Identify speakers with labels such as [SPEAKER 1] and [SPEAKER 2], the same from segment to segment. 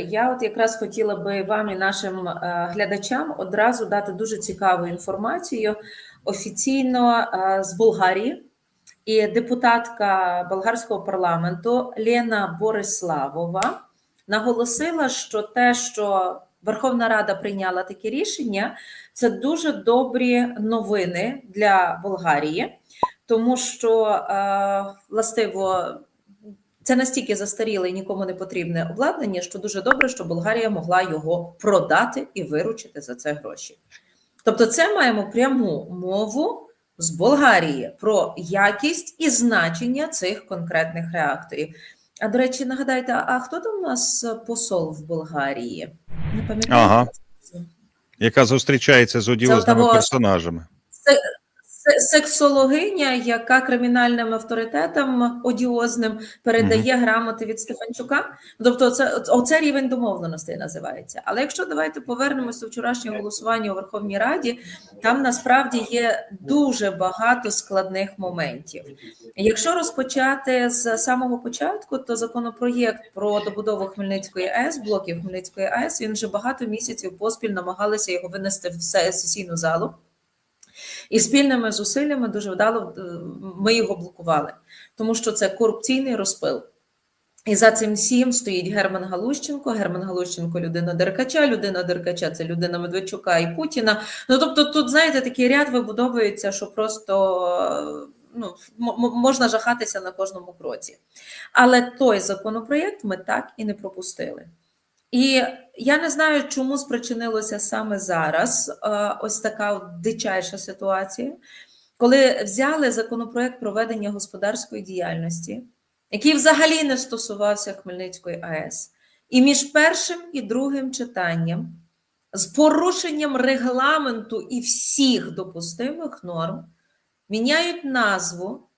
[SPEAKER 1] Я от якраз хотіла би вам і нашим е, глядачам одразу дати дуже цікаву інформацію офіційно е, з Болгарії. І депутатка болгарського парламенту Лена Бориславова наголосила, що те, що Верховна Рада прийняла таке рішення, це дуже добрі новини для Болгарії, тому що е, властиво це настільки застаріле і нікому не потрібне обладнання, що дуже добре, що Болгарія могла його продати і виручити за це гроші. Тобто, це маємо пряму мову з Болгарії про якість і значення цих конкретних реакторів. А до речі, нагадайте, а хто там у нас посол в Болгарії? Не пам'ятаю.
[SPEAKER 2] Ага. яка зустрічається з одіозними персонажами.
[SPEAKER 1] Се- Сексологиня, яка кримінальним авторитетам одіозним передає грамоти від Стефанчука. Тобто, це оце рівень домовленостей називається. Але якщо давайте повернемося до вчорашнього голосування у Верховній Раді, там насправді є дуже багато складних моментів. Якщо розпочати з самого початку, то законопроєкт про добудову Хмельницької АЕС, блоків Хмельницької АЕС, він вже багато місяців поспіль намагалися його винести в се- сесійну залу. І спільними зусиллями дуже вдало е, ми його блокували, тому що це корупційний розпил. І за цим всім стоїть Герман Галущенко. Герман Галущенко людина Деркача, людина Деркача це людина Медведчука і Путіна. Ну тобто, тут, знаєте, такий ряд вибудовується, що просто е, ну, можна жахатися на кожному кроці. Але той законопроєкт ми так і не пропустили. І я не знаю, чому спричинилося саме зараз е, ось така дичайша ситуація, коли взяли законопроект проведення господарської діяльності, який взагалі не стосувався Хмельницької АЕС, і між першим і другим читанням з порушенням регламенту і всіх допустимих норм міняють назву,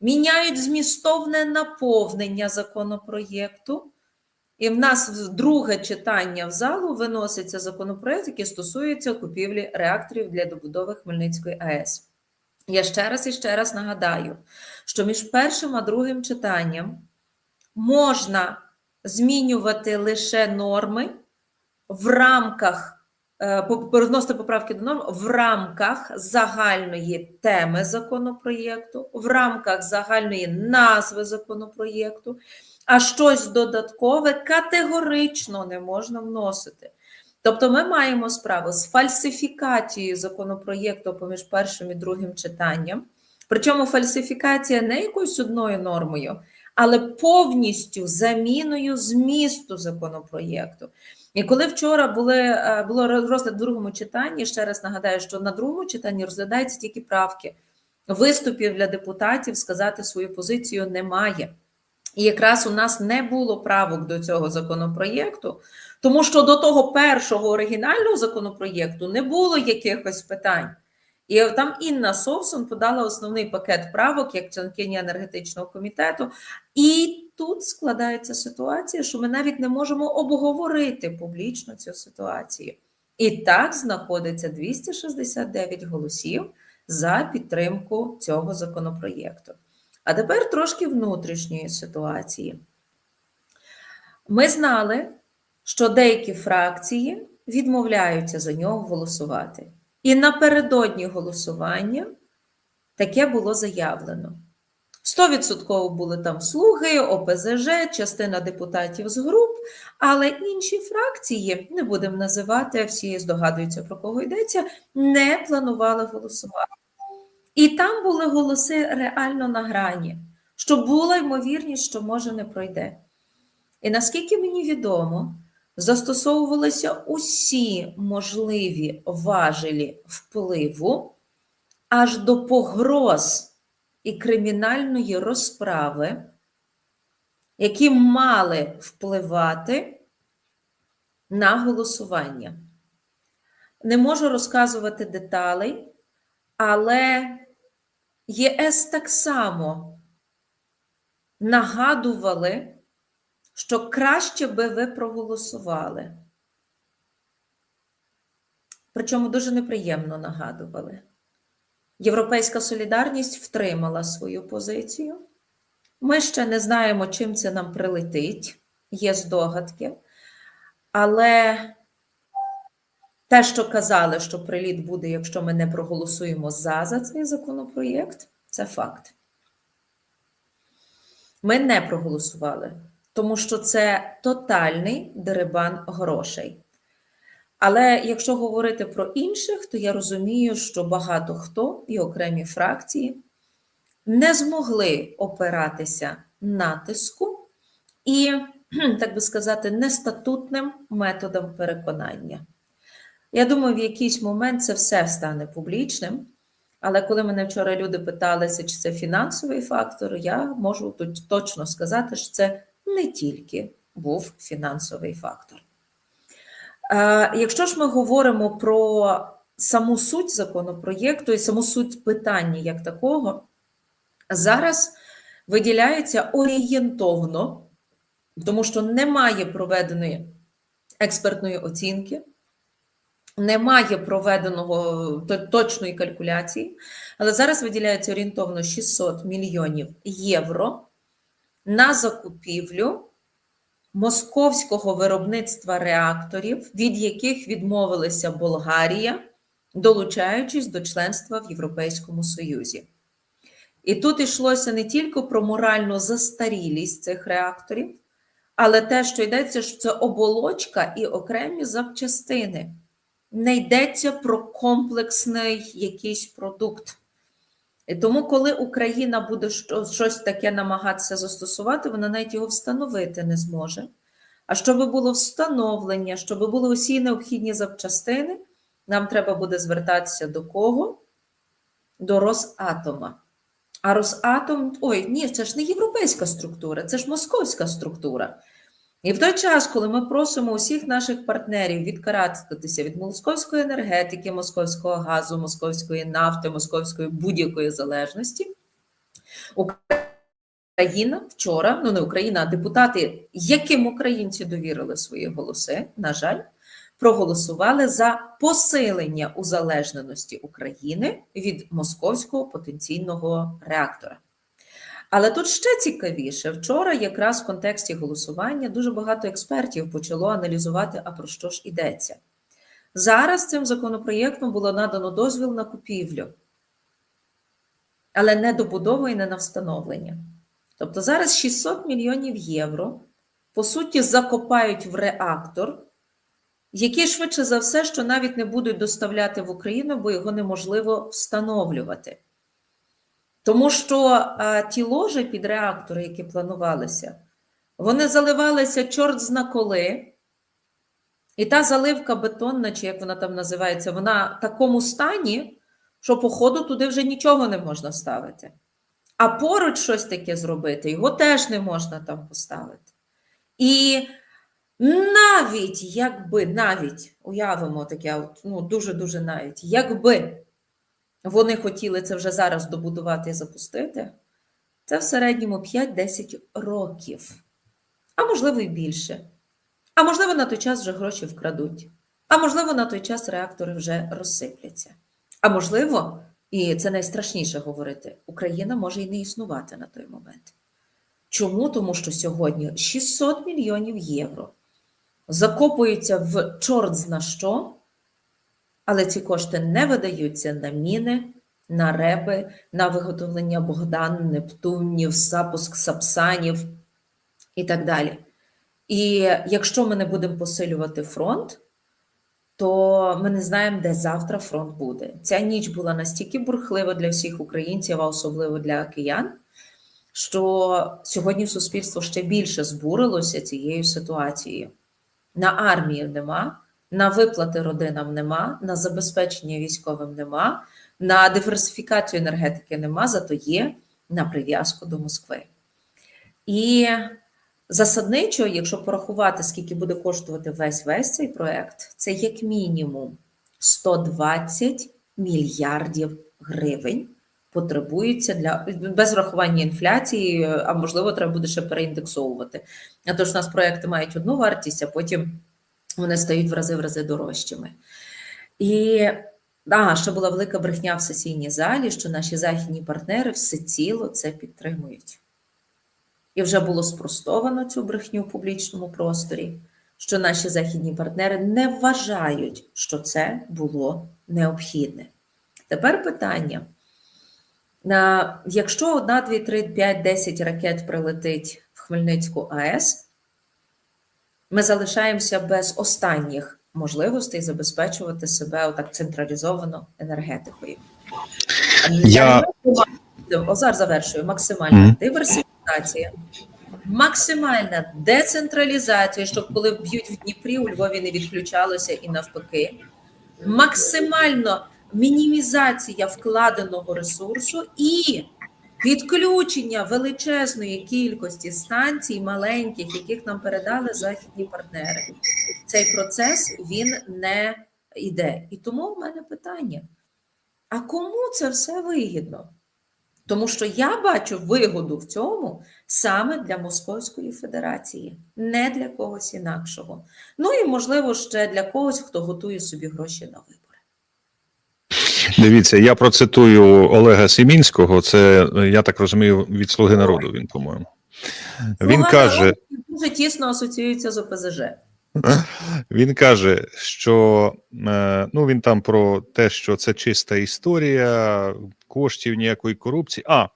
[SPEAKER 1] міняють змістовне наповнення законопроєкту. І в нас в друге читання в залу виноситься законопроект, який стосується купівлі реакторів для добудови Хмельницької АЕС. Я ще раз і ще раз нагадаю, що між першим а другим читанням можна змінювати лише норми в рамках, е, вносити поправки до норм в рамках загальної теми законопроєкту, в рамках загальної назви законопроєкту а щось додаткове категорично не можна вносити. Тобто ми маємо справу з фальсифікацією законопроєкту поміж першим і другим читанням. Причому фальсифікація не якоюсь одною нормою, але повністю заміною змісту законопроєкту. І коли вчора були, е, було розгляд в другому читанні, ще раз нагадаю, що на другому читанні розглядаються тільки правки. Виступів для депутатів сказати свою позицію немає. І якраз у нас не було правок до цього законопроєкту, тому що до того першого оригінального законопроєкту не було якихось питань. І там Інна Совсон подала основний пакет правок як членкиня енергетичного комітету. І тут складається ситуація, що ми навіть не можемо обговорити публічно цю ситуацію. І так знаходиться 269 голосів за підтримку цього законопроєкту. А тепер трошки внутрішньої ситуації. Ми знали, що деякі фракції відмовляються за нього голосувати. І напередодні голосування таке було заявлено. 100% були там слуги, ОПЗЖ, частина депутатів з груп, але інші фракції, не будемо називати, всі здогадуються, про кого йдеться, не планували голосувати. І там були голоси реально на грані, що була ймовірність, що може не пройде. І наскільки мені відомо, застосовувалися усі можливі важелі впливу аж до погроз і кримінальної розправи, які мали впливати на голосування. Не можу розказувати деталей, але ЄС так само нагадували, що краще би ви проголосували. Причому дуже неприємно нагадували. Європейська солідарність втримала свою позицію. Ми ще не знаємо, чим це нам прилетить, є здогадки. Але те, що казали, що приліт буде, якщо ми не проголосуємо за, за цей законопроєкт, це факт. Ми не проголосували, тому що це тотальний дерибан грошей. Але якщо говорити про інших, то я розумію, що багато хто і окремі фракції не змогли опиратися натиску і, так би сказати, нестатутним методом переконання. Я думаю, в якийсь момент це все стане публічним. Але коли мене вчора люди питалися, чи це фінансовий фактор, я можу тут точно сказати, що це не тільки був фінансовий фактор. Е, Якщо ж ми говоримо про саму суть законопроєкту і саму суть питання як такого, зараз виділяється орієнтовно, тому що немає проведеної експертної оцінки, немає проведеного точної калькуляції, але зараз виділяється орієнтовно 600 мільйонів євро на закупівлю московського виробництва реакторів, від яких відмовилася Болгарія, долучаючись до членства в Європейському Союзі. І тут йшлося не тільки про моральну застарілість цих реакторів, але те, що йдеться, що це оболочка і окремі запчастини. Не йдеться про комплексний якийсь продукт. І тому, коли Україна буде щось таке намагатися застосувати, вона навіть його встановити не зможе. А щоб було встановлення, щоб були усі необхідні запчастини, нам треба буде звертатися до кого? До Росатома. А Росатом, ой, ні, це ж не європейська структура, це ж московська структура. І в той час, коли ми просимо усіх наших партнерів відкараткатися від московської енергетики, московського газу, московської нафти, московської будь-якої залежності, Україна вчора, ну не Україна, а депутати, яким українці довірили свої голоси, на жаль, проголосували за посилення узалежненості України від московського потенційного реактора. Але тут ще цікавіше, вчора, якраз в контексті голосування, дуже багато експертів почало аналізувати, а про що ж йдеться. Зараз цим законопроєктом було надано дозвіл на купівлю, але не добудову і не на встановлення. Тобто зараз 600 мільйонів євро, по суті, закопають в реактор, який швидше за все, що навіть не будуть доставляти в Україну, бо його неможливо встановлювати. Тому що а, ті ложі під реактори, які планувалися, вони заливалися чорт зна коли. І та заливка бетонна, чи як вона там називається, вона в такому стані, що, по ходу, туди вже нічого не можна ставити. А поруч щось таке зробити, його теж не можна там поставити. І навіть якби, навіть уявимо таке, ну дуже-дуже навіть, якби вони хотіли це вже зараз добудувати і запустити, це в середньому 5-10 років, а можливо і більше. А можливо, на той час вже гроші вкрадуть, а можливо, на той час реактори вже розсипляться. А можливо, і це найстрашніше говорити, Україна може і не існувати на той момент. Чому? Тому що сьогодні 600 мільйонів євро закопуються в чорт зна що, але ці кошти не видаються на міни, на реби, на виготовлення Богдан, Нептунів, запуск сапсанів і так далі. І якщо ми не будемо посилювати фронт, то ми не знаємо, де завтра фронт буде. Ця ніч була настільки бурхлива для всіх українців, а особливо для киян, що сьогодні суспільство ще більше збурилося цією ситуацією. На армію нема, на виплати родинам нема, на забезпечення військовим нема, на диверсифікацію енергетики нема, зато є на прив'язку до Москви. І засадничо, якщо порахувати, скільки буде коштувати весь весь цей проект, це як мінімум 120 мільярдів гривень потребується для без врахування інфляції, а можливо, треба буде ще переіндексовувати. А то ж у нас проекти мають одну вартість, а потім вони стають в рази в рази дорожчими. І а, ще була велика брехня в сесійній залі, що наші західні партнери всеціло це підтримують. І вже було спростовано цю брехню в публічному просторі, що наші західні партнери не вважають, що це було необхідне. Тепер питання. Якщо 1, 2, 3, 5, 10 ракет прилетить в Хмельницьку АЕС, ми залишаємося без останніх можливостей забезпечувати себе отак централізовано енергетикою.
[SPEAKER 2] Я-
[SPEAKER 1] О, зараз завершую. Максимальна
[SPEAKER 2] Мгм.
[SPEAKER 1] диверсифікація, максимальна децентралізація, щоб коли б'ють в Дніпрі, у Львові не відключалося і навпаки, максимально мінімізація вкладеного ресурсу і відключення величезної кількості станцій маленьких, яких нам передали західні партнери. Цей процес він не йде. І тому в мене питання: а кому це все вигідно? Тому що я бачу вигоду в цьому саме для Московської Федерації, не для когось інакшого. Ну і можливо ще для когось, хто готує собі гроші на вибори.
[SPEAKER 2] Дивіться, я процитую Олега Сімінського. Це я так розумію від Слуги народу. Він, по-моєму. Він
[SPEAKER 1] Слуга
[SPEAKER 2] каже,
[SPEAKER 1] дуже тісно асоціюється з ОПЗЖ.
[SPEAKER 2] Він каже, що е, ну він там про те, що це чиста історія, коштів ніякої корупції. А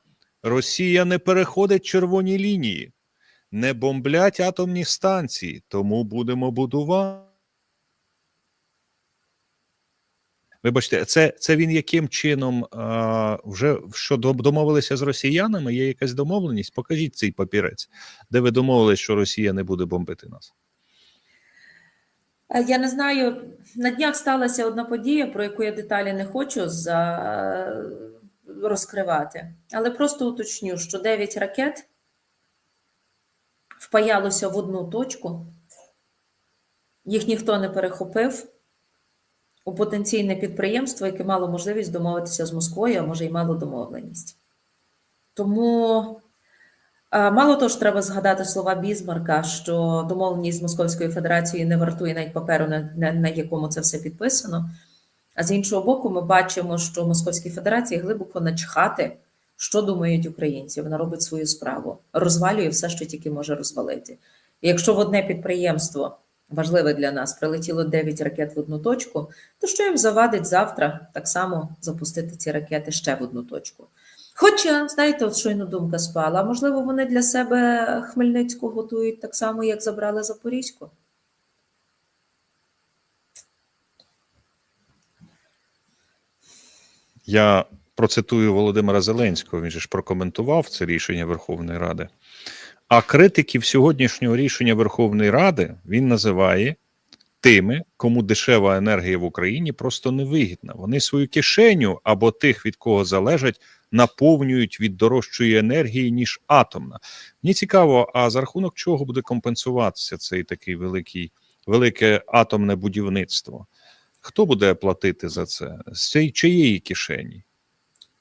[SPEAKER 2] Росія не переходить червоні лінії, не бомблять атомні станції, тому будемо будувати. Вибачте, це, це він яким чином а, вже що домовилися з росіянами? Є якась домовленість? Покажіть цей папірець, де ви домовились, що Росія не буде бомбити нас.
[SPEAKER 1] Е, Я не знаю, на днях сталася одна подія, про яку я деталі не хочу за... розкривати, але просто уточню, що 9 ракет впаялося в одну точку, їх ніхто не перехопив у потенційне підприємство, яке мало можливість домовитися з Москвою, а може й мало домовленість. Тому Мало того ж, треба згадати слова Бізмарка, що домовленість з Московською Федерацією не вартує навіть паперу, на, на якому це все підписано. А з іншого боку, ми бачимо, що Московській Федерації глибоко начхати, що думають українці. Вона робить свою справу, розвалює все, що тільки може розвалити. І якщо в одне підприємство важливе для нас прилетіло 9 ракет в одну точку, то що їм завадить завтра так само запустити ці ракети ще в одну точку? Хоча, знаєте, от щойно думка спала, можливо, вони для себе Хмельницьку готують так само, як забрали Запорізьку.
[SPEAKER 2] Я процитую Володимира Зеленського, він же ж прокоментував це рішення Верховної Ради. А критиків сьогоднішнього рішення Верховної Ради він називає тими, кому дешева енергія в Україні просто невигідна. Вони свою кишеню або тих, від кого залежать, наповнюють від дорожчої енергії, ніж атомна. Мені цікаво, а за рахунок чого буде компенсуватися цей такий великий, велике атомне будівництво? Хто буде платити за це? З чиєї кишені?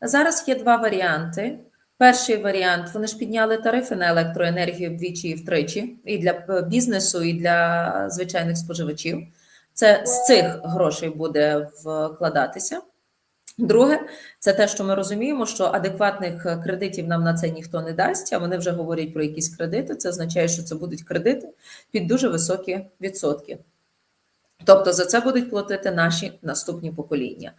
[SPEAKER 1] Зараз є два варіанти. Перший варіант вони ж підняли тарифи на електроенергію вдвічі і втричі, і для е, бізнесу, і для звичайних споживачів. Це з цих грошей буде вкладатися. Друге, це те, що ми розуміємо, що адекватних кредитів нам на це ніхто не дасть, а вони вже говорять про якісь кредити. Це означає, що це будуть кредити під дуже високі відсотки. Тобто за це будуть платити наші наступні покоління.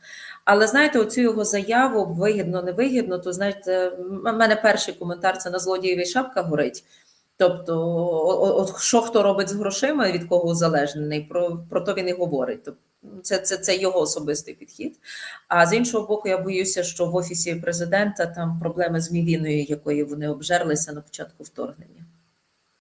[SPEAKER 1] Але знаєте, оцю його заяву вигідно, невигідно, то знаєте, в мене перший коментар це на злодієві шапка горить. Тобто, от що хто робить з грошима, від кого залежний, про, про то він і говорить. Тобто, це, це, це його особистий підхід. А з іншого боку, я боюся, що в офісі президента там проблеми з мівіною, якої вони обжерлися на початку вторгнення.